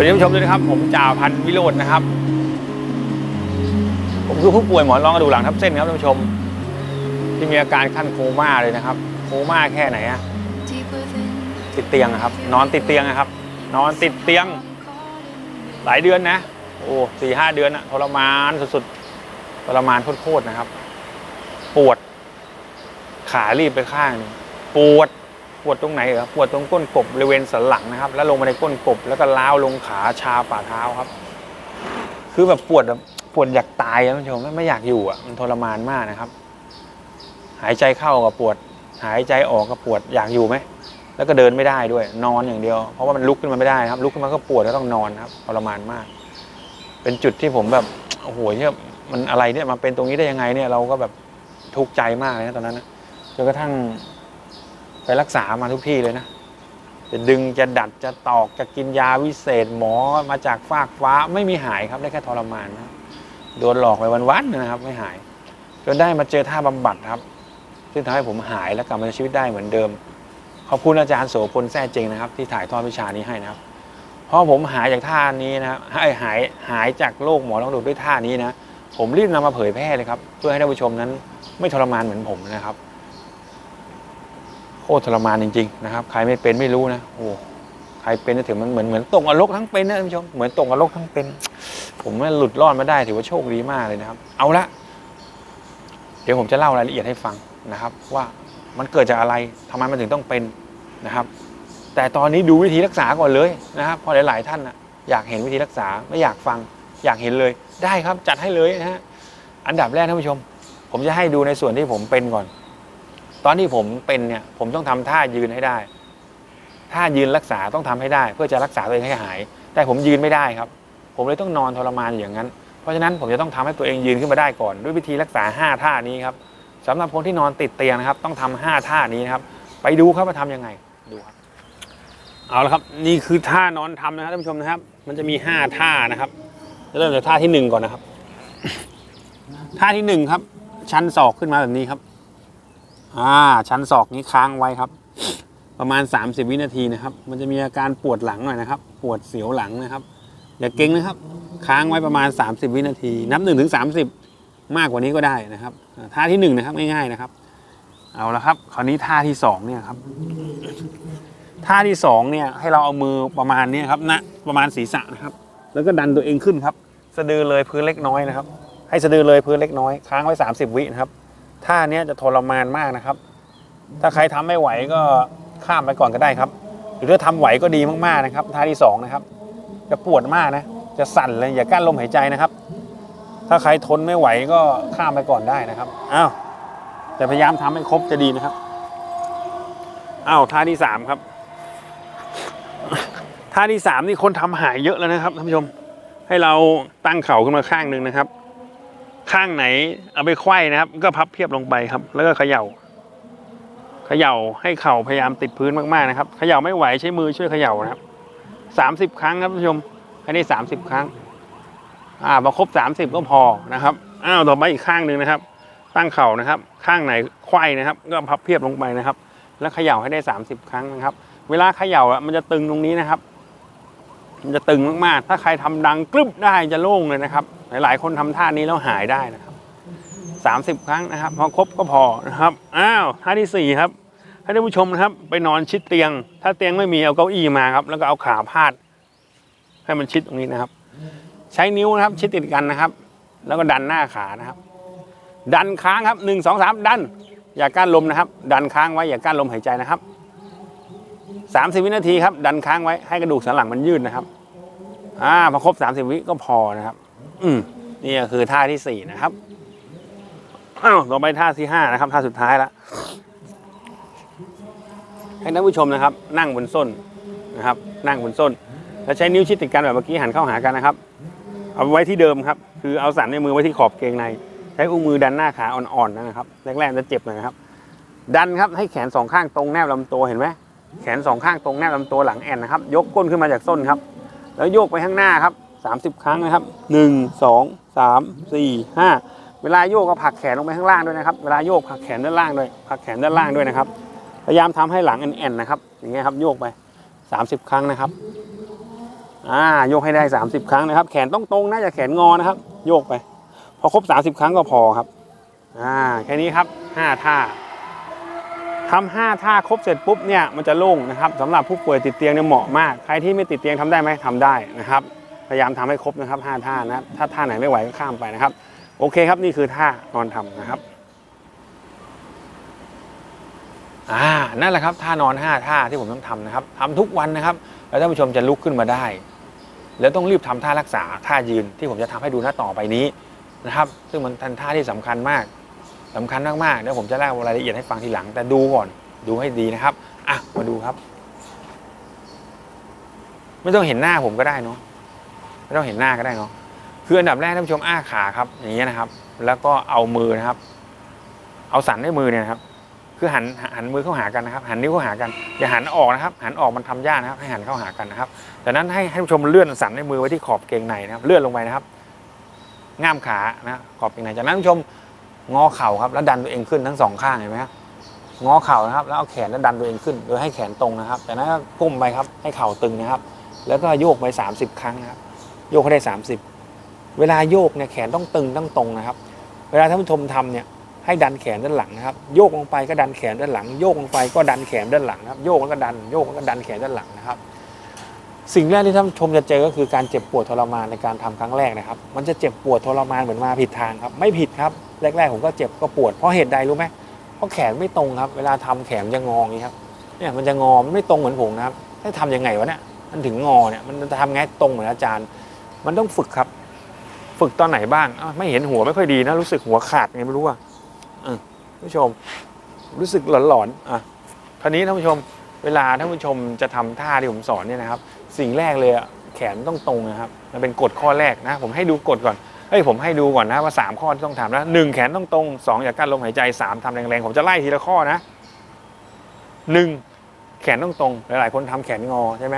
วัสดีผู้ชมด้วยนะครับ ผมจ่าพันวิโรจน์นะครับ ผมคือผู้ป่วยหมอนรองกระดูกหลังทับเส้นครับท่านผู้ชม ที่มีอาการขั้นโคม่าเลยนะครับ โคม่าแค่ไหนอะติดเตียงครับ นอนติดเตียงครับ นอนติดเตียง หลายเดือนนะ โอ้สี่ห้าเดือนอะทรมานสุดๆทรมานโคตรๆนะครับ ปวด ขารีบไปข้างนึงปวด ปวดตรงไหนเหรอปวดตรงก้นกบบริเวณสันหลังนะครับ แล้วลงมาในก้นกบแล้วก็ล้าวลงขาชาฝ่าเท้าครับ คือแบบปวดแบบปวดอยากตายอะท่านผู้ชมไม่อยากอยู่อะมันทรมานมากนะครับ หายใจเข้ากับปวด หายใจออกก็ปวดอยากอยู่ไหมแล้วก็เดินไม่ได้ด้วย นอนอย่างเดียว เพราะว่ามันลุกขึ้นมาไม่ได้ครับ ลุกขึ้นมาก็ปวดแล้วต้องนอนครับทรมานมาก เป็นจุดที่ผมแบบโอ้โหเนี่ยมันอะไรเนี่ยมาเป็นตรงนี้ได้ยังไงเนี่ยเราก็แบบทุกข์ใจมากเลยนะตอนนั้นนะจนกระทั่ง รักษามาทุกที่เลยนะ จะดึงจะดัดจะตอกจะกินยาวิเศษหมอมาจากฟากฟ้าไม่มีหายครับได้แค่ทรมานนะโดนหลอกไปวันๆนะครับ ไม่หายจนได้มาเจอท่าบำบัดครับ ซึ่งทำให้ผมหายและกลับมาใช้ชีวิตได้เหมือนเดิม ขอบคุณอาจารย์โสพลแท้เจงนะครับ ที่ถ่ายทอดวิชานี้ให้นะครับเพราะผมหายจากท่านี้นะครับให้หายหายจากโรคหมอต้องดูดด้วยท่านี้นะ ผมรีบนำมาเผยแพร่เลยครับ เพื่อให้ท่านผู้ชมนั้นไม่ทรมานเหมือนผมนะครับ ตรทรมานจริงๆนะครับใครไม่เป็นไม่รู้นะโอ้ใครเป็นถือมันเหมือนเหมือนตกนรกทั้งเป็นนะท่านผู้ชมเหมือนตกนรกทั้งเป็น ผมว่าหลุดรอดมาได้ถือว่าโชคดีมากเลยนะครับ เอาละเดี๋ยวผมจะเล่ารายละเอียดให้ฟังนะครับ ว่ามันเกิดจากอะไรทำไมมันถึงต้องเป็นนะครับ แต่ตอนนี้ดูวิธีรักษาก่อนเลยนะครับเพราะหลาย ๆ ท่านนะอยากเห็นวิธีรักษาไม่อยากฟัง อยากเห็นเลยได้ครับจัดให้เลยนะฮะอันดับแรกท่านผู้ชม ผมจะให้ดูในส่วนที่ผมเป็นก่อน ตอนที่ผมเป็นเนี่ยผมต้องทำท่ายืนให้ได้ท่ายืนรักษาต้องทำให้ได้ เพื่อจะรักษาตัวเองให้หาย แต่ผมยืนไม่ได้ครับ ผมเลยต้องนอนทรมานอยู่อย่างนั้น เพราะฉะนั้นผมจะต้องทำให้ตัวเองยืนขึ้นมาได้ก่อน ด้วยวิธีรักษา 5 ท่านี้ครับสำหรับคนที่นอนติดเตียงนะครับ ต้องทำ5ท่านี้นะครับ ไปดูครับว่าทำยังไงดูครับเอาละครับนี่คือท่านอนทำนะครับท่านผู้ชมนะครับ มันจะมี 5 ท่านะครับเริ่มจากท่าที่หนึ่งก่อนนะครับ ท่าที่หนึ่งครับ ชันศอกขึ้นมาแบบนี้ครับ อ่า ชั้นศอกนี้ค้างไว้ครับ ประมาณ 30 วินาทีนะครับ มันจะมีอาการปวดหลังหน่อยนะครับ ปวดเสียวหลังนะครับ อย่าเก่งนะครับ ค้างไว้ประมาณ 30 วินาที นับ1ถึง30มากกว่านี้ก็ได้นะครับ ท่าที่หนึ่งนะครับง่ายๆนะครับ เอาละครับ คราวนี้ท่าที่สองเนี่ยครับ ท่าที่สองเนี่ยให้เราเอามือประมาณนี้ครับณประมาณศีรษะนะครับ แล้วก็ดันตัวเองขึ้นครับ สะดือเลยพื้นเล็กน้อยนะครับ ให้สะดือเลยพื้นเล็กน้อย ค้างไว้ 30 วินะครับ ท่าเนี้ยจะทรมานมากนะครับ ถ้าใครทำไม่ไหวก็ข้ามไปก่อนก็ได้ครับ หรือถ้าทำไหวก็ดีมากๆนะครับ ท่าที่สองนะครับ จะปวดมากนะ จะสั่นเลยอย่ากั้นลมหายใจนะครับ ถ้าใครทนไม่ไหวก็ข้ามไปก่อนได้นะครับอ้าวแต่พยายามทำให้ครบจะดีนะครับอ้าวท่าที่สามครับท่าที่สามนี่คนทำหายเยอะแล้วนะครับท่านผู้ชม ให้เราตั้งเข่าขึ้นมาข้างหนึ่งนะครับ ข้างไหน เอาไปไขว้นะครับ ก็พับเพียบลงไปครับ แล้วก็เขย่าเขย่าให้เข่าพยายามติดพื้นมากๆนะครับเขย่าไม่ไหวใช้มือช่วยเขย่านะครับสามสิบครั้งครับท่านผู้ชมให้ได้สามสิบครั้ง อ่าพอครบสามสิบก็พอนะครับอ้าวต่อไปอีกข้างหนึ่งนะครับ ตั้งเข่านะครับ ข้างไหนไขว้นะครับ ก็พับเพียบลงไปนะครับ แล้วเขย่าให้ได้สามสิบครั้งนะครับ เวลาเขย่าอะมันจะตึงตรงนี้นะครับ มันจะตึงมากๆ ถ้าใครทำดังกรึบได้จะโล่งเลยนะครับ หลาย ๆ คนทำท่านี้แล้วหายได้นะครับสามสิบครั้งนะครับพอครบก็พอนะครับอ้าวท่าที่สี่ครับให้ท่านผู้ชมนะครับ ไปนอนชิดเตียง ถ้าเตียงไม่มีเอาเก้าอี้มาครับ แล้วก็เอาขาพาด ให้มันชิดตรงนี้นะครับ ใช้นิ้วนะครับชิดติดกันนะครับ แล้วก็ดันหน้าขานะครับ ดันค้างครับหนึ่งสองสามดัน อย่ากั้นลมนะครับ ดันค้างไว้อย่ากั้นลมหายใจนะครับสามสิบวินาทีครับ ดันค้างไว้ให้กระดูกสันหลังมันยืดนะครับอ่าพอครบสามสิบวิก็พอนะครับ อืมนี่ก็คือท่าที่สี่นะครับอ้าวต่อไปท่าที่ห้านะครับท่าสุดท้ายละให้ท่านผู้ชมนะครับ นั่งบนส้นนะครับ นั่งบนส้น แล้วใช้นิ้วชิดติดกันแบบเมื่อกี้หันเข้าหากันนะครับ เอาไว้ที่เดิมครับ คือเอาสันในมือไว้ที่ขอบเกงใน ใช้อุ้งมือดันหน้าขาอ่อนๆนะครับแรกๆจะเจ็บหน่อยนะครับ ดันครับให้แขนสองข้างตรงแนบลำตัวเห็นไหมแขนสองข้างตรงแนบลำตัวหลังแอนนะครับ ยกก้นขึ้นมาจากส้นครับ แล้วโยกไปข้างหน้าครับ 30 ครั้งนะครับ 1 2 3 4 5 เวลาโยกก็ผลักแขนลงไปข้างล่างด้วยนะครับ เวลาโยกผลักแขนด้านล่างด้วยผลักแขนด้านล่างด้วยนะครับ พยายามทำให้หลังแอนๆนะครับ อย่างเงี้ยครับโยกไป 30 ครั้งนะครับ อ่าโยกให้ได้ 30 ครั้งนะครับ แขนต้องตรงนะอย่าแขนงอนะครับ โยกไป พอครบ 30 ครั้งก็พอครับ อ่าแค่นี้ครับ 5 ท่าทำห้าท่าครบเสร็จปุ๊บเนี่ยมันจะโล่งนะครับสำหรับผู้ป่วยติดเตียงเนี่ยเหมาะมาก ใครที่ไม่ติดเตียงทำได้ไหมทำได้นะครับ พยายามทำให้ครบนะครับ5ท่านะถ้าท่าไหนไม่ไหวก็ข้ามไปนะครับ โอเคครับนี่คือท่านอนทำนะครับอ่านั่นแหละครับท่านอน 5 ท่าที่ผมต้องทำนะครับทำทุกวันนะครับ แล้วท่านผู้ชมจะลุกขึ้นมาได้ แล้วต้องรีบทำท่ารักษาท่ายืนที่ผมจะทำให้ดูหน้าต่อไปนี้นะครับ ซึ่งมันเป็นท่าที่สำคัญมากสำคัญมากๆเดี๋ยวผมจะเล่ารายละเอียดให้ฟังทีหลัง แต่ดูก่อนดูให้ดีนะครับอะมาดูครับ ไม่ต้องเห็นหน้าผมก็ได้เนาะ ไม่ต้องเห็นหน้าก็ได้เนาะคืออันดับแรกท่านผู้ชมอ้าขาครับ อย่างเงี้ยนะครับ แล้วก็เอามือนะครับ เอาสันด้วยมือเนี่ยนะครับคือหันหันมือเข้าหากันนะครับ หันนิ้วเข้าหากันอย่าหันออกนะครับ หันออกมันทำยากนะครับ ให้หันเข้าหากันนะครับจากนั้นให้ให้ผู้ชมเลื่อนสันในมือไว้ที่ขอบเกงในนะครับ เลื่อนลงไปนะครับง่ามขานะขอบเกงในจากนั้นผู้ชมงอเข่าครับ แล้วดันตัวเองขึ้นทั้งสองข้างเห็นไหมครับงอเข่านะครับ แล้วเอาแขนแล้วดันตัวเองขึ้นโดยให้แขนตรงนะครับจากนั้นก็ก้มไปครับให้เข่าตึงนะครับ แล้วก็โยกไป 30 ครั้งนะครับ โยกให้ได้ 30 เวลาโยกเนี่ยแขนต้องตึงต้องตรงนะครับ เวลาท่านผู้ชมทำเนี่ยให้ดันแขนด้านหลังนะครับ โยกลงไปก็ดันแขนด้านหลัง โยกลงไปก็ดันแขนด้านหลังนะครับ โยกแล้วก็ดัน โยกแล้วก็ดันแขนด้านหลังนะครับ สิ่งแรกที่ท่านผู้ชมจะเจอก็คือการเจ็บปวดทรมานในการทำครั้งแรกนะครับ มันจะเจ็บปวดทรมานเหมือนมาผิดทางครับ ไม่ผิดครับ แรกๆผมก็เจ็บก็ปวด เพราะเหตุใดรู้ไหมเพราะแขนไม่ตรงครับ เวลาทำแขนจะงออย่างนี้ครับ เนี่ยมันจะงอ มันไม่ตรงเหมือนผมนะครับให้ทำยังไงวะเนี่ย มันถึงงอเนี่ย มันจะทำไงตรงเหมือนอาจารย์ มันต้องฝึกครับ ฝึกตอนไหนบ้างไม่เห็นหัวไม่ค่อยดีนะ รู้สึกหัวขาดไงไม่รู้อะท่านผู้ชม รู้สึกหลอนๆอะทีนี้ท่านผู้ชม เวลาท่านผู้ชมจะทำท่าที่ผมสอนเนี่ยนะครับ สิ่งแรกเลยแขนต้องตรงนะครับ มันเป็นกฎข้อแรกนะ ผมให้ดูกฎก่อนเฮ้ยผมให้ดูก่อนนะว่า 3 ข้อที่ต้องทำนะหนึ่งแขนต้องตรงสองอย่ากั้นลมหายใจสามทำแรงๆ ผมจะไล่ทีละข้อนะหนึ่งแขนต้องตรง หลายๆ คนทำแขนงอใช่ไหม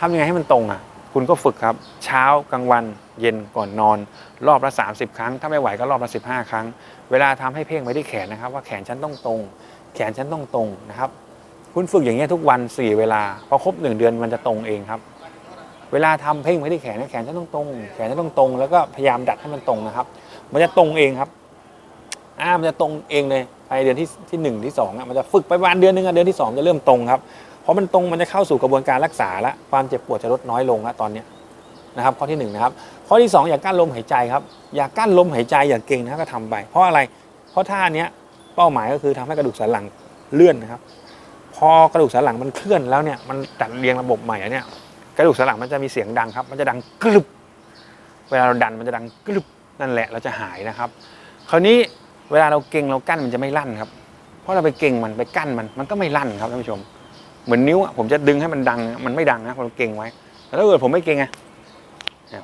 ทำยังไงให้มันตรงอะ คุณก็ฝึกครับ เช้ากลางวัน เย็นก่อนนอน รอบละ 30 ครั้ง ถ้าไม่ไหวก็รอบละ 15 ครั้ง เวลาทำให้เพ่งไปที่แขนนะครับ ว่าแขนฉันต้องตรง แขนฉันต้องตรงนะครับ คุณฝึกอย่างเงี้ทุกวัน 4 เวลาพอครบ 1 เดือนมันจะตรงเองครับ เวลาทำเพ่งไปที่แขนนแขนฉันต้องตรง แขนฉันต้องตรง แล้วก็พยายามดัดให้มันตรงนะครับ มันจะตรงเองครับอ่ามันจะตรงเองเลยภายในเดือนที่ที่หนึ่งที่สองอะมันจะฝึกไปประมาณเดือนหนึงอะเดือนที่สองจะเริ่มตรงครับ เพราะมันตรงมันจะเข้าสู่กระบวนการรักษาละความเจ็บปวดจะลดน้อยลงแล้วตอนนี้นะครับข้อที่หนึ่งนะครับข้อที่สองอย่ากั้นลมหายใจครับอย่ากั้นลมหายใจอย่าเก่งนะก็ทำไป เพราะอะไรเพราะท่าเนี้ยเป้าหมายก็คือทำให้กระดูกสันหลังเลื่อนนะครับ พอกระดูกสันหลังมันเคลื่อนแล้วเนี่ยมันจัดเรียงระบบใหม่เนี่ยกระดูกสันหลังมันจะมีเสียงดังครับ มันจะดังกรึบ เวลาเราดันมันจะดังกรึบนั่นแหละเราจะหายนะครับ คราวนี้เวลาเราเก่งเรากั้นมันจะไม่ลั่นครับ เพราะเราไปเก่งมันไปกั้นมันมันก็ไม่ลั่นครับท่านผู้ชม เหมือนนิ้วอะผมจะดึงให้มันดังมันไม่ดังนะพอเราเก่งไว้แต่ถ้าเกิดผมไม่เก่งไง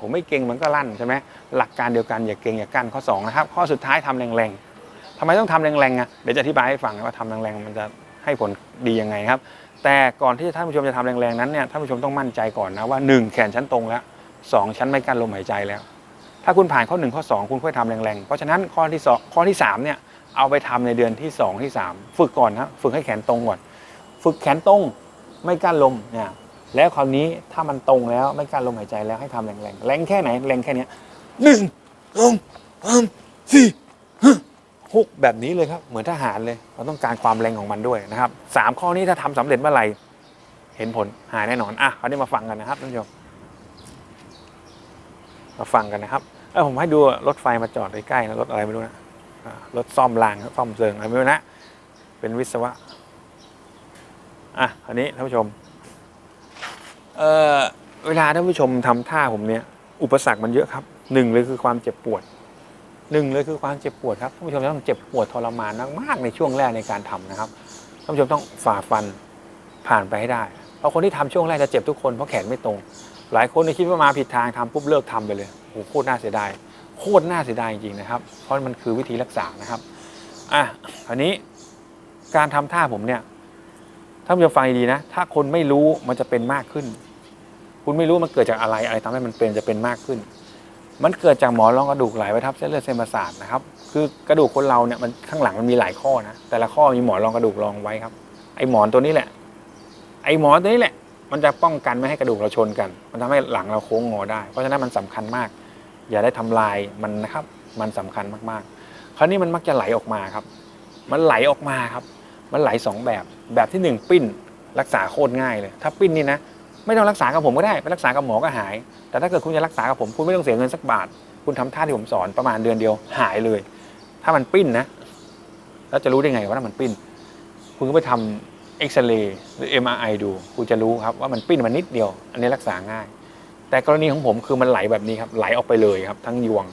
ผมไม่เก่งมันก็ลั่นใช่ไหมหลักการเดียวกันอย่าเก่งอย่ากั้นข้อสองนะครับข้อสุดท้ายทำแรงๆทำไมต้องทำแรงๆอะเดี๋ยวจะอธิบายให้ฟังว่าทำแรงๆมันจะให้ผลดียังไงครับ แต่ก่อนที่ท่านผู้ชมจะทำแรงๆนั้นเนี่ยท่านผู้ชมต้องมั่นใจก่อนนะว่า 1 แขนชั้นตรงแล้วสองชั้นไม่กั้นลมหายใจแล้ว ถ้าคุณผ่านข้อ 1 ข้อ 2 คุณค่อยทำแรงๆเพราะฉะนั้นข้อที่สองข้อที่3เนี่ยเอาไปทำในเดือนที่ 2 ที่ 3 ฝึกก่อนนะฝึกให้แขนตรงก่อน ฝึกแขนตรงไม่กั้นลมเนี่ยแล้วคราวนี้ถ้ามันตรงแล้วไม่กั้นลมหายใจแล้วให้ทำแรงๆแรงแค่ไหนแรงแค่เนี้ยหนึ่งสองสามสี่หกแบบนี้เลยครับ เหมือนทหารเลยเราต้องการความแรงของมันด้วยนะครับสามข้อนี้ถ้าทำสำเร็จเมื่อไหร่เห็นผลหายแน่นอนอะคราวนี้มาฟังกันนะครับท่านผู้ชมมาฟังกันนะครับเออผมให้ดูรถไฟมาจอดใกล้ๆนะรถอะไรไม่รู้นะรถซ่อมรางซ่อมเซิงอะไรไม่รู้นะเป็นวิศวะ อะคราวนี้ท่านผู้ชม เอ่อเวลาท่านผู้ชมทำท่าผมเนี่ย อุปสรรคมันเยอะครับหนึ่งเลยคือความเจ็บปวดหนึ่งเลยคือความเจ็บปวดครับท่านผู้ชมต้องเจ็บปวดทรมานมากๆในช่วงแรกในการทำนะครับท่านผู้ชมต้องฝ่าฟันผ่านไปให้ได้เพราะคนที่ทำช่วงแรกจะเจ็บทุกคนเพราะแขนไม่ตรง หลายคนคิดว่ามาผิดทางทำปุ๊บเลิกทำไปเลยโอ้โหโคตรน่าเสียดายโคตรน่าเสียดายจริงๆนะครับ เพราะมันคือวิธีรักษานะครับอะคราวนี้การทำท่าผมเนี่ย ถ้าคุณจะฟังดีนะ ถ้าคนไม่รู้มันจะเป็นมากขึ้น คุณไม่รู้มันเกิดจากอะไรอะไรทำให้มันเป็นจะเป็นมากขึ้น มันเกิดจากหมอนรองกระดูกไหลไปทับเส้นเลือดเส้นประสาทนะครับ คือกระดูกคนเราเนี่ยมันข้างหลังมันมีหลายข้อนะ แต่ละข้อมีหมอนรองกระดูกรองไว้ครับ ไอหมอนตัวนี้แหละ ไอหมอนตัวนี้แหละ มันจะป้องกันไม่ให้กระดูกเราชนกัน มันทำให้หลังเราโค้งงอได้ เพราะฉะนั้นมันสำคัญมาก อย่าได้ทำลายมันนะครับ มันสำคัญมากๆ คราวนี้มันมักจะไหลออกมาครับ มันไหลออกมาครับ มันไหลสองแบบ แบบที่หนึ่งปิ้นรักษาโคตรง่ายเลย ถ้าปิ้นนี่นะ ไม่ต้องรักษากับผมก็ได้ไปรักษากับหมอก็หาย แต่ถ้าเกิดคุณจะรักษากับผมคุณไม่ต้องเสียเงินสักบาท คุณทำท่าที่ผมสอนประมาณเดือนเดียวหายเลย ถ้ามันปิ้นนะ แล้วจะรู้ได้ไงว่าถ้ามันปิ้น คุณก็ไปทำเอ็กซเรย์หรือ MRI ดู คุณจะรู้ครับว่ามันปิ้นมันนิดเดียว อันนี้รักษาง่าย แต่กรณีของผมคือมันไหลแบบนี้ครับไหลออกไปเลยครับ ทั้งยวง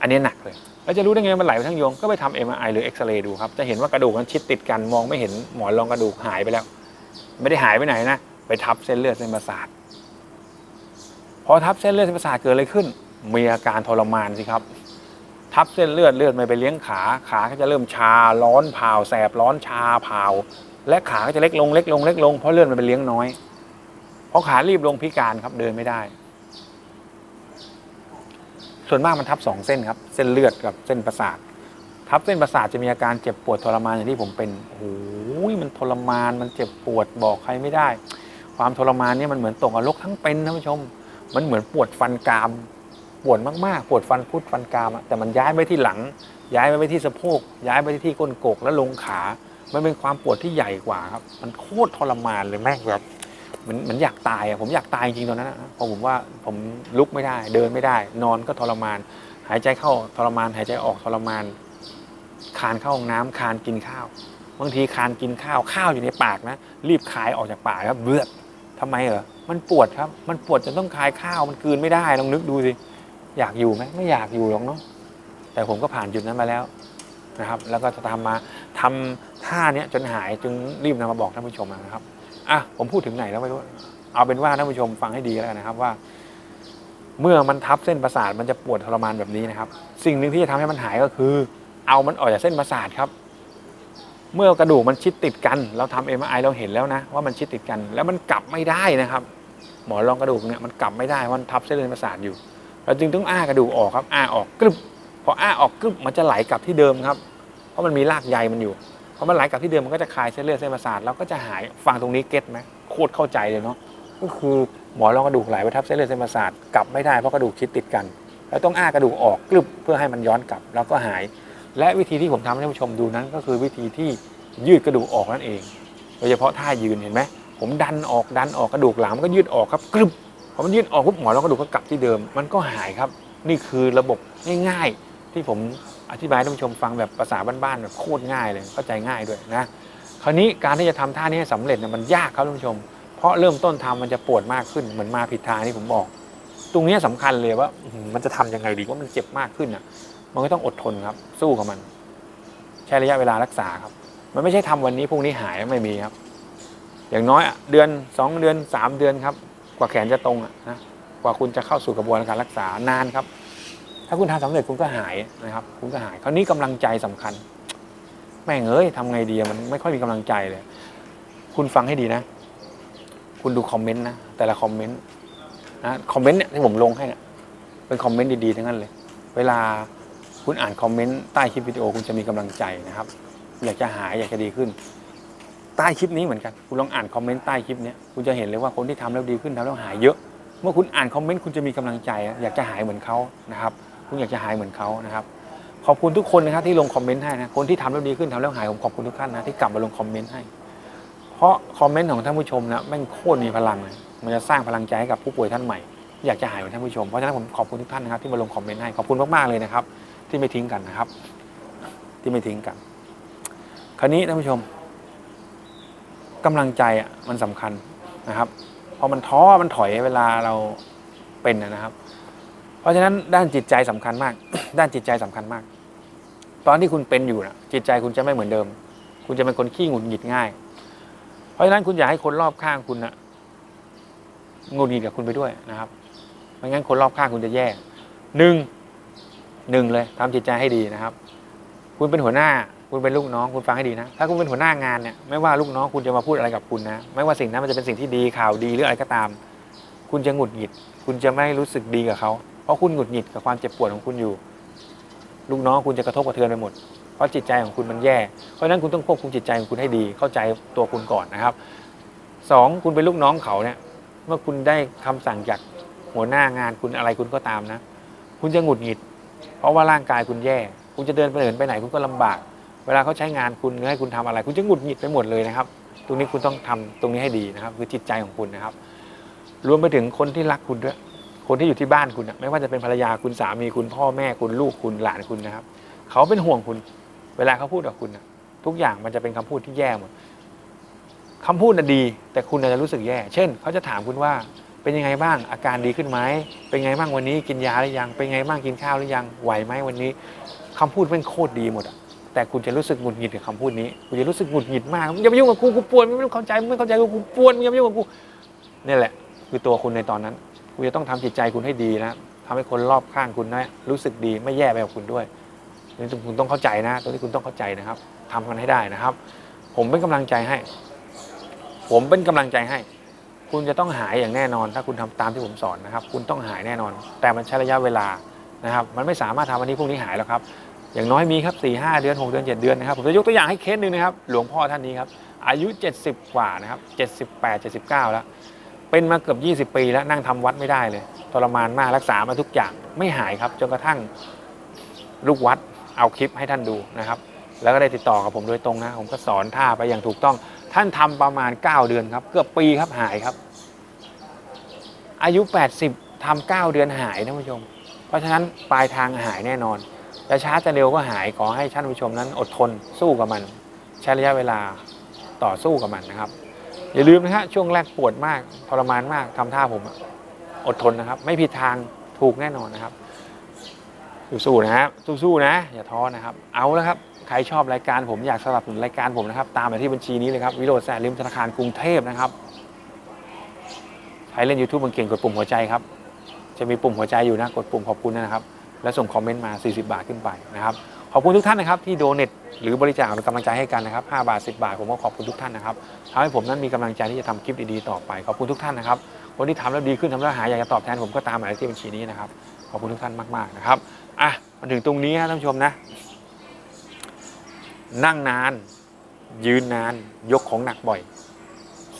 อันนี้หนักเลย แล้วจะรู้ได้ไงมันไหลไปทั้งยวงก็ไปทำ MRI หรือเอ็กซเรย์ดูครับ จะเห็นว่ากระดูกมันชิดติดกันมองไม่เห็นหมอนรองกระดูกหายไปแล้ว ไม่ได้หายไปไหนนะ ไปทับเส้นเลือดเส้นประสาท พอทับเส้นเลือดเส้นประสาทเกิดอะไรขึ้น มีอาการทรมานสิครับ ทับเส้นเลือดเลือดไม่ไปเลี้ยงขา ขาก็จะเริ่มชา ร้อนเผาแสบร้อนชาเผาและขาก็จะเล็กลงเล็กลงเล็กลงเพราะเลือดมันไปเลี้ยงน้อย เพราะขารีบลงพิการครับเดินไม่ได้ ส่วนมากมันทับสองเส้นครับ เส้นเลือดกับเส้นประสาท ทับเส้นประสาทจะมีอาการเจ็บปวดทรมานอย่างที่ผมเป็นโอ้โหมันทรมานมันเจ็บปวดบอกใครไม่ได้ ความทรมานเนี่ยมันเหมือนตกนรกทั้งเป็นท่านผู้ชม มันเหมือนปวดฟันกราม ปวดมากๆ ปวดฟันพุดฟันกรามอะแต่มันย้ายไปที่หลัง ย้ายไปไปที่สะโพก ย้ายไปที่ก้นกกแล้วลงขา มันเป็นความปวดที่ใหญ่กว่าครับ มันโคตรทรมานเลยแม่งแบบ มันมันอยากตายอะผมอยากตายจริงๆตอนนั้นอะเพราะผมว่าผมลุกไม่ได้ เดินไม่ได้ นอนก็ทรมาน หายใจเข้าทรมาน หายใจออกทรมาน คานเข้าห้องน้ำคานกินข้าว บางทีคานกินข้าวข้าวอยู่ในปากนะ รีบคายออกจากปากครับเบื่อทำไมเหรอมันปวดครับ มันปวดจนต้องคายข้าวมันกืนไม่ได้ลองนึกดูสิอยากอยู่ไหมไม่อยากอยู่หรอกเนาะแต่ผมก็ผ่านจุดนั้นมาแล้วนะครับ แล้วก็จะทำมาทำท่าเนี้ยจนหายจึงรีบนำมาบอกท่านผู้ชมนะครับ อะผมพูดถึงไหนแล้วไม่รู้ เอาเป็นว่าท่านผู้ชมฟังให้ดีแล้วกันนะครับว่า เมื่อมันทับเส้นประสาทมันจะปวดทรมานแบบนี้นะครับ สิ่งหนึ่งที่จะทำให้มันหายก็คือ เอามันออกจากเส้นประสาทครับ เมื่อกระดูกมันชิดติดกัน เราทำ MRI เราเห็นแล้วนะ ว่ามันชิดติดกัน แล้วมันกลับไม่ได้นะครับ หมอรองกระดูกเนี่ยมันกลับไม่ได้มันทับเส้นเลือดประสาทอยู่ เราจึงต้องอ้ากระดูกออกครับ อ้าออกกรึบพออ้าออกกรึบมันจะไหลกลับที่เดิมครับ เพราะมันมีรากใยมันอยู่ อมันไหลกลับที่เดิมมันก็จะคลายเส้นเลือดเส้นประสาทแล้วก็จะหายฟังตรงนี้เก็ตไหมโคตรเข้าใจเลยเนาะก็คือหมอรองกระดูกไหลไปทับเส้นเลือดเส้นประสาทกลับไม่ได้เพราะกระดูกชิดติดกัน แล้วต้องอ้ากระดูกออกกรึบเพื่อให้มันย้อนกลับ แล้วก็หาย และวิธีที่ผมทำให้ท่านผู้ชมดูนั้น ก็คือวิธีที่ยืดกระดูกออกนั่นเองโดยเฉพาะท่ายืนเห็นไหมผมดันออกดันออกกระดูกหลังมันก็ยืดออกครับกรึบพอมันยืดออกปุ๊บหมอรองกระดูกก็กลับที่เดิม มันก็หายครับ นี่คือระบบง่ายๆที่ผม อธิบายท่านผู้ชมฟังแบบภาษาบ้านๆแบบโคตรง่ายเลยเข้าใจง่ายด้วยนะคราวนี้การที่จะทำท่านี้ให้สำเร็จเนี่ยมันยากครับท่านผู้ชม เพราะเริ่มต้นทำมันจะปวดมากขึ้นเหมือนมาผิดทางที่ผมบอก ตรงนี้สำคัญเลยว่ามันจะทำยังไงดีว่ามันเจ็บมากขึ้นอะ มันก็ต้องอดทนครับ สู้กับมัน ใช้ระยะเวลารักษาครับ มันไม่ใช่ทำวันนี้พรุ่งนี้หายไม่มีครับ อย่างน้อยเดือนสองเดือนสามเดือนครับ กว่าแขนจะตรงอะนะกว่าคุณจะเข้าสู่กระบวนการรักษานานครับ ถ้าคุณทำสำเร็จคุณก็หายนะครับ คุณก็หาย คราวนี้กำลังใจสำคัญ แม่งเอ้ยทำไงดีมันไม่ค่อยมีกำลังใจเลย คุณฟังให้ดีนะ คุณดูคอมเมนต์นะแต่ละคอมเมนต์นะคอมเมนต์เนี่ยที่ผมลงให้เนี่ยเป็นคอมเมนต์ดีๆทั้งนั้นเลย เวลาคุณอ่านคอมเมนต์ใต้คลิปวิดีโอคุณจะมีกำลังใจนะครับ อยากจะหายอยากจะดีขึ้น ใต้คลิปนี้เหมือนกัน คุณลองอ่านคอมเมนต์ใต้คลิปนี้คุณจะเห็นเลยว่าคนที่ทำแล้วดีขึ้นทำแล้วหายเยอะ เมื่อคุณอ่านคอมเมนต์คุณจะมีกำลังใจ อยากจะหายเหมือนเขานะครับ คุณอยากจะหายเหมือนเขานะครับ ขอบคุณทุกคนนะครับที่ลงคอมเมนต์ให้นะคนที่ทำแล้วดีขึ้นทำแล้วหายผมขอบคุณทุกท่านนะที่กลับมาลงคอมเมนต์ให้ เพราะคอมเมนต์ของท่านผู้ชมนะแม่งโคตรมีพลังเลยมันจะสร้างพลังใจให้กับผู้ป่วยท่านใหม่ อยากจะหายเหมือนท่านผู้ชมเพราะฉะนั้นผมขอบคุณทุกท่านนะครับที่มาลงคอมเมนต์ให้ขอบคุณมากๆเลยนะครับ ที่ไม่ทิ้งกันนะครับ ที่ไม่ทิ้งกัน คราวนี้ท่านผู้ชมกำลังใจอะมันสำคัญนะครับพอมันท้อมันถอยเวลาเราเป็นนะครับ เพราะฉะนั้นด้านจิตใจสำคัญมาก ด้านจิตใจสำคัญมาก ตอนที่คุณเป็นอยู่นะจิตใจคุณจะไม่เหมือนเดิม คุณจะเป็นคนขี้หงุดหงิดง่าย เพราะฉะนั้นคุณอยากให้คนรอบข้างคุณนะหงุดหงิดกับคุณไปด้วยนะครับไม่งั้นคนรอบข้างคุณจะแย่หนึ่งหนึ่งเลยทำจิตใจให้ดีนะครับ คุณเป็นหัวหน้า คุณเป็นลูกน้องคุณฟังให้ดีนะ ถ้าคุณเป็นหัวหน้างานเนี่ยไม่ว่าลูกน้องคุณจะมาพูดอะไรกับคุณนะ ไม่ว่าสิ่งนั้นมันจะเป็นสิ่งที่ดีข่าวดีหรืออะไรก็ตาม คุณจะหงุดหงิด คุณจะไม่รู้สึกดีกับเขา เพราะคุณหงุดหงิดกับความเจ็บปวดของคุณอยู่ ลูกน้องคุณจะกระทบกระเทือนไปหมด เพราะจิตใจของคุณมันแย่ เพราะฉะนั้นคุณต้องควบคุมจิตใจของคุณให้ดี เข้าใจตัวคุณก่อนนะครับสองคุณเป็นลูกน้องเขาเนี่ย เมื่อคุณได้คำสั่งจากหัวหน้างานคุณอะไรคุณก็ตามนะ คุณจะหงุดหงิด เพราะว่าร่างกายคุณแย่ คุณจะเดินไปเดินไปไหนคุณก็ลำบาก เวลาเขาใช้งานคุณหรือให้คุณทำอะไร คุณจะหงุดหงิดไปหมดเลยนะครับ ตรงนี้คุณต้องทำตรงนี้ให้ดีนะครับ คือจิตใจของคุณนะครับ รวมไปถึงคนที่รักคุณด้วย คนที่อยู่ที่บ้านคุณนะไม่ว่าจะเป็นภรรยาคุณสามีคุณพ่อแม่คุณลูกคุณหลานคุณนะครับ เขาเป็นห่วงคุณ เวลาเขาพูดกับคุณนะทุกอย่างมันจะเป็นคำพูดที่แย่หมดคำพูดน่ะดี แต่คุณอาจจะรู้สึกแย่ เช่น เขาจะถามคุณว่าเป็นยังไงบ้างอาการดีขึ้นไหมเป็นไงบ้างวันนี้กินยาหรือยัง เป็นไงบ้างกินข้าวหรือยังไหวไหมวันนี้คำพูดเป็นโคตรดีหมดอะแต่คุณจะรู้สึกหงุดหงิดกับคำพูดนี้ คุณจะรู้สึกหงุดหงิดมากมึงอย่ามายุ่งกับกูกูปวดไม่เข้าใจไม่เข้าใจกูกูปวดอย่ามายุ่งกับกูนี่แหละ คือตัวคุณในตอนนั้น คุณจะต้องทำจิตใจคุณให้ดีนะทำให้คนรอบข้างคุณนะรู้สึกดีไม่แย่ไปกับคุณด้วยนี่คุณต้องเข้าใจนะตรงนี้คุณต้องเข้าใจนะครับทำมันให้ได้นะครับ ผมเป็นกำลังใจให้ ผมเป็นกำลังใจให้ คุณจะต้องหายอย่างแน่นอน ถ้าคุณทำตามที่ผมสอนนะครับ คุณต้องหายแน่นอน แต่มันใช้ระยะเวลานะครับ มันไม่สามารถทำวันนี้พรุ่งนี้หายแล้วครับ อย่างน้อยมีครับสี่ห้าเดือนหกเดือนเจ็ดเดือนนะครับ ผมจะยกตัวอย่างให้เคสหนึ่งนะครับ หลวงพ่อท่านนี้ครับ อายุ 70 กว่านะครับ78 79 แล้ว เป็นมาเกือบ 20 ปีแล้วนั่งทำวัดไม่ได้เลยทรมานมากรักษามาทุกอย่างไม่หายครับจนกระทั่งลูกวัดเอาคลิปให้ท่านดูนะครับ แล้วก็ได้ติดต่อกับผมโดยตรงนะ ผมก็สอนท่าไปอย่างถูกต้อง ท่านทำประมาณ 9 เดือนครับ เกือบปีครับหายครับ อายุ 80ทำ9เดือนหายท่านผู้ชม เพราะฉะนั้นปลายทางหายแน่นอนจะช้าจะเร็วก็หายขอให้ท่านผู้ชมนั้นอดทนสู้กับมัน ใช้ระยะเวลาต่อสู้กับมันนะครับ อย่าลืมนะฮะช่วงแรกปวดมากทรมานมากทำท่าผมอดทนนะครับ ไม่ผิดทางถูกแน่นอนนะครับสู้ๆนะครับสู้ๆนะ อย่าท้อนะครับ เอาแล้วครับใครชอบรายการผมอยากสนับสนุนรายการผมนะครับ ตามไปที่บัญชีนี้เลยครับวิโรจน์แสนลิมธนาคารกรุงเทพนะครับใครเล่น YouTube มันเก่งกดปุ่มหัวใจครับ จะมีปุ่มหัวใจอยู่นะกดปุ่มขอบคุณนะครับ แล้วส่งคอมเมนต์มา 40 บาทขึ้นไปนะครับ ขอบคุณทุกท่านนะครับที่โดเน t หรือบริจาคเป็นกำลังใจให้กันนะครับ5บาท 10 บาทผมก็ขอบคุณทุกท่านนะครับทำให้ผมนั้นมีกำลังใจที่จะทำคลิปดีๆต่อไป ขอบคุณทุกท่านนะครับคนที่ทำแล้วดีขึ้นทำแล้วหายอยากจะตอบแทนผมก็ตามหมายเลขที่บัญชีนี้นะครับขอบคุณทุกท่านมากๆนะครับอะมาถึงตรงนี้นะท่านผู้ชมนะ นั่งนาน ยืนนาน ยกของหนักบ่อย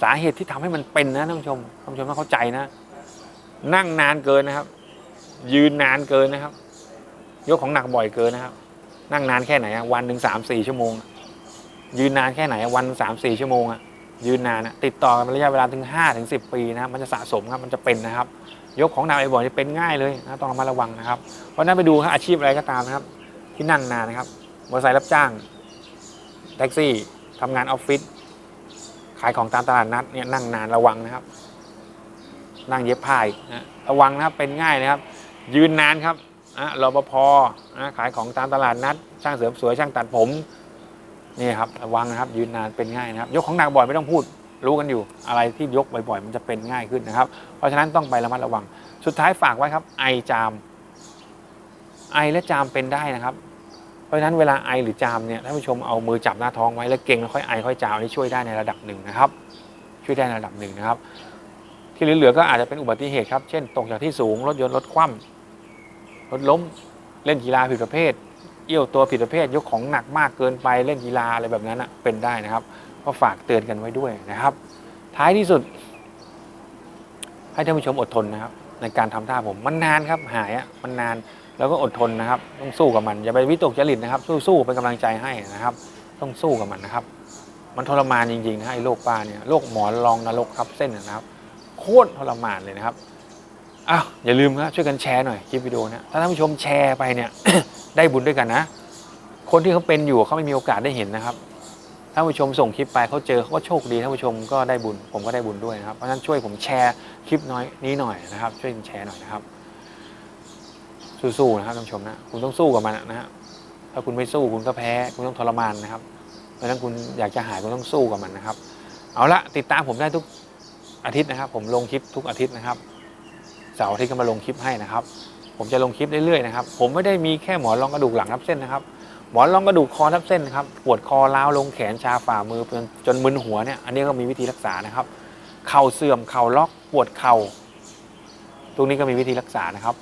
สาเหตุที่ทำให้มันเป็นนะท่านผู้ชมท่านผู้ชมต้องเข้าใจนะ นั่งนานเกินนะครับ ยืนนานเกินนะครับ ยกของหนักบ่อยเกินนะครับ นั่งนานแค่ไหนอะวันหนึ่งสามสี่ชั่วโมง ยืนนานแค่ไหนวันสามสี่ชั่วโมงอะยืนนานอะติดต่อกันระยะเวลาถึงห้าถึงสิบปีนะครับมันจะสะสมครับมันจะเป็นนะครับ ยกของหนักบ่อยจะเป็นง่ายเลยนะต้องระมัดระวังนะครับเพราะนั้นไปดูครับอาชีพอะไรก็ตามนะครับ ที่นั่งนานนะครับมอเตอร์ไซค์รับจ้างแท็กซี่ทำงานออฟฟิศขายของตามตลาดนัดเนี่ยนั่งนานระวังนะครับ นั่งเย็บผ้านะระวังนะครับเป็นง่ายนะครับ ยืนนานครับ อะรปภอะขายของตามตลาดนัด ช่างเสริมสวยช่างตัดผมนี่ครับระวังนะครับ ยืนนานเป็นง่ายนะครับ ยกของหนักบ่อยไม่ต้องพูด รู้กันอยู่ อะไรที่ยกบ่อยๆ มันจะเป็นง่ายขึ้นนะครับ เพราะฉะนั้นต้องไประมัดระวัง สุดท้ายฝากไว้ครับ ไอจาม ไอและจามเป็นได้นะครับ เพราะฉะนั้นเวลาไอหรือจามเนี่ยท่านผู้ชมเอามือจับหน้าท้องไว้แล้วเก่งแล้วค่อยไอค่อยจามอันนี่ช่วยได้ในระดับหนึ่งนะครับ ช่วยได้ในระดับหนึ่งนะครับ ที่เหลือๆก็อาจจะเป็นอุบัติเหตุครับ เช่นตกจากที่สูงรถยนต์รถคว่ำ รถล้มเล่นกีฬาผิดประเภท เอี้ยวตัวผิดประเภท ยกของหนักมากเกินไปเล่นกีฬาอะไรแบบนั้นนะเป็นได้นะครับก็ฝากเตือนกันไว้ด้วยนะครับ ท้ายที่สุด ให้ท่านผู้ชมอดทนนะครับ ในการทำท่าผมมันนานครับหายอะมันนานแล้วก็อดทนนะครับ ต้องสู้กับมันอย่าไปวิตกจริตนะครับ สู้ๆเป็นกำลังใจให้นะครับ ต้องสู้กับมันนะครับ มันทรมานจริงๆนะไอ้โรคป้าเนี่ยโรคหมอนรองนรกทับเส้นนะครับ โคตรทรมานเลยนะครับ อ้าวอย่าลืมนะช่วยกันแชร์หน่อยคลิปวิดีโอนะถ้าท่านผู้ชมแชร์ไปเนี่ย ได้บุญด้วยกันนะ คนที่เขาเป็นอยู่เขาไม่มีโอกาสได้เห็นนะครับท่านผู้ชมส่งคลิปไปเขาเจอเขาก็โชคดีท่านผู้ชมก็ได้บุญผมก็ได้บุญด้วยนะครับเพราะฉะนั้นช่วยผมแชร์คลิปน้อยนี้หน่อยนะครับ ช่วยกันแชร์หน่อยนะครับ สู้ๆนะครับท่านผู้ชมนะคุณต้องสู้กับมันนะฮะถ้าคุณไม่สู้คุณก็แพ้ คุณต้องทรมานนะครับเพราะฉะนั้นคุณอยากจะหายคุณต้องสู้กับมันนะครับ เอาละติดตามผมได้ทุกอาทิตย์นะครับ ผมลงคลิปทุกอาทิตย์นะครับ สาร์อาทิตย์ก็มาลงคลิปให้นะครับ ผมจะลงคลิปเรื่อยๆนะครับ ผมไม่ได้มีแค่หมอนรองกระดูกหลังทับเส้นนะครับ หมอนรองกระดูกคอทับเส้นนะครับ ปวดคอล้าวลงแขนชาฝ่ามือจนจนมึนหัวเนี่ย อันนี้ก็มีวิธีรักษานะครับ เข่าเสื่อม เข่าล็อก ปวดเข่า ตรงนี้ก็มีวิธีรักษานะครับ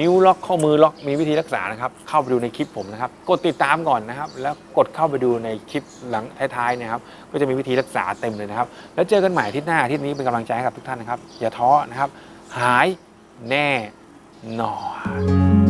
นิ้วล็อกข้อมือล็อกมีวิธีรักษานะครับ เข้าไปดูในคลิปผมนะครับ กดติดตามก่อนนะครับ แล้วกดเข้าไปดูในคลิปหลังท้ายๆนะครับ ก็จะมีวิธีรักษาเต็มเลยนะครับ แล้วเจอกันใหม่อาที่หน้าอาที่นี้เป็นกำลังใจให้กับทุกท่านนะครับ อย่าท้อนะครับ หาย แน่นอน